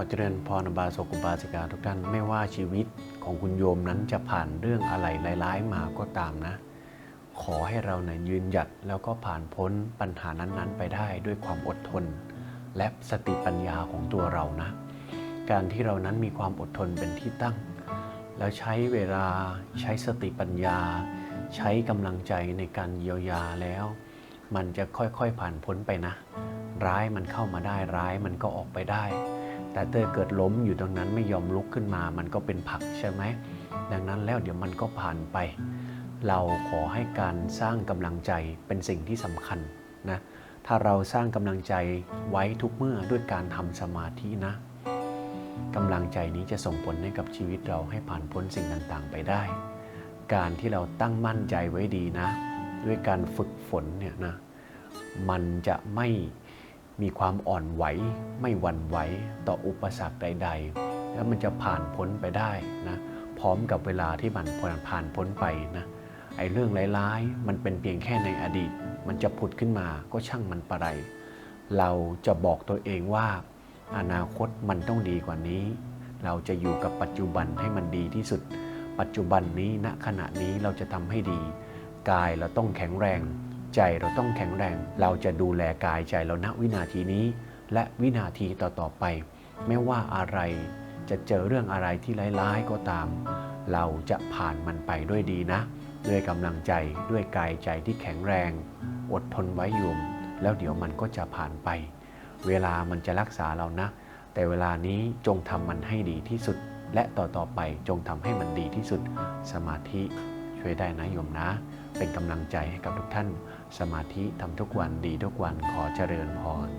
อเจริญพรบาสกุบาสิกาทุกท่านไม่ว่าชีวิตของคุณโยมนั้นจะผ่านเรื่องอะไรร้ายๆมาก็ตามนะ ขอให้เราเนี่ยยืนหยัดแล้วก็ผ่านพ้นปัญหานั้นๆ ไปได้ด้วยความอดทน และสติปัญญาของตัวเรานะ การที่เรานั้นมีความอดทนเป็นที่ตั้ง แล้วใช้เวลาใช้สติปัญญา ใช้กำลังใจในการเยียวยาแล้ว มันจะค่อยๆผ่านพ้นไปนะ ร้ายมันเข้ามาได้ร้ายมันก็ออกไปได้ แต่ถ้าเกิดล้มอยู่ตรงนั้นไม่ยอมลุกขึ้นมา มันก็เป็นผักใช่ไหม ดังนั้นแล้วเดี๋ยวมันก็ผ่านไป เราขอให้การสร้างกำลังใจเป็นสิ่งที่สำคัญนะ ถ้าเราสร้างกำลังใจไว้ทุกเมื่อด้วยการทำสมาธินะกำลังใจนี้จะส่งผลให้กับชีวิตเราให้ผ่านพ้นสิ่งต่างๆ ไปได้ การที่เราตั้งมั่นใจไว้ดีนะ ด้วยการฝึกฝนเนี่ยนะ มันจะไม่ มีความอ่อนไหวไม่หวั่นไหวต่ออุปสรรคใด ๆ แล้วมันจะผ่านพ้นไปได้นะพร้อมกับเวลาที่มันผ่านพ้นไปนะไอ้เรื่องร้ายๆ มันเป็นเพียงแค่ในอดีต มันจะผุดขึ้นมาก็ช่างมันปะไร เราจะบอกตัวเองว่า อนาคตมันต้องดีกว่านี้ เราจะอยู่กับปัจจุบันให้มันดีที่สุด ปัจจุบันนี้ณขณะนี้เราจะทำให้ดี กายเราต้องแข็งแรง ใจเราต้องแข็งแรง เราจะดูแลกายใจเราณวินาทีนี้ และวินาทีต่อๆไป ไม่ว่าอะไรจะเจอเรื่องอะไรที่ร้ายๆก็ตาม เราจะผ่านมันไปด้วยดีนะ ด้วยกำลังใจด้วยกายใจที่แข็งแรง อดทนไว้ยมแล้วเดี๋ยวมันก็จะผ่านไป เวลามันจะรักษาเรานะ แต่เวลานี้จงทำมันให้ดีที่สุด และต่อๆไปจงทำให้มันดีที่สุด สมาธิ ช่วยได้นะโยมนะ เป็นกำลังใจให้กับทุกท่าน สมาธิทำทุกวันดีทุกวันขอเจริญพร